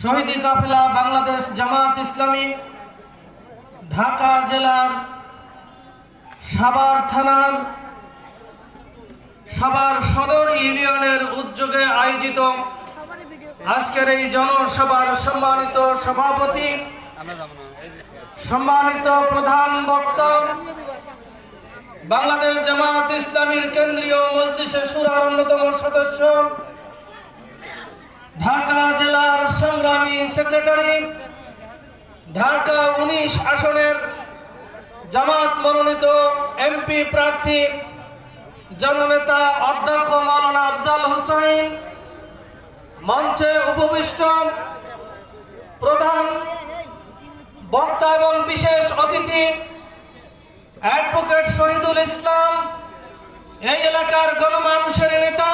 শহীদি কাফেলা বাংলাদেশ জামাত ইসলামী, ঢাকা জেলার সাভার থানার সাভার সদর ইউনিয়নের উদ্যোগে আয়োজিত আজকের এই জনসভার সম্মানিত সভাপতি, সম্মানিত প্রধান বক্তা, বাংলাদেশ জামাত ইসলামীর কেন্দ্রীয় মজলিসের সুরার অন্যতম সদস্য ঢাকা জেলার সংগ্রামী সেক্রেটারি, ঢাকা উনিশ আসনের জামাত মনোনীত এমপি প্রার্থী, জননেতা অধ্যক্ষ মৌলানা আফজাল হোসাইন, মঞ্চে উপবিষ্ট প্রধান বক্তা এবং বিশেষ অতিথি, অ্যাডভোকেট শহীদুল ইসলাম, এই এলাকার গণমানুষের নেতা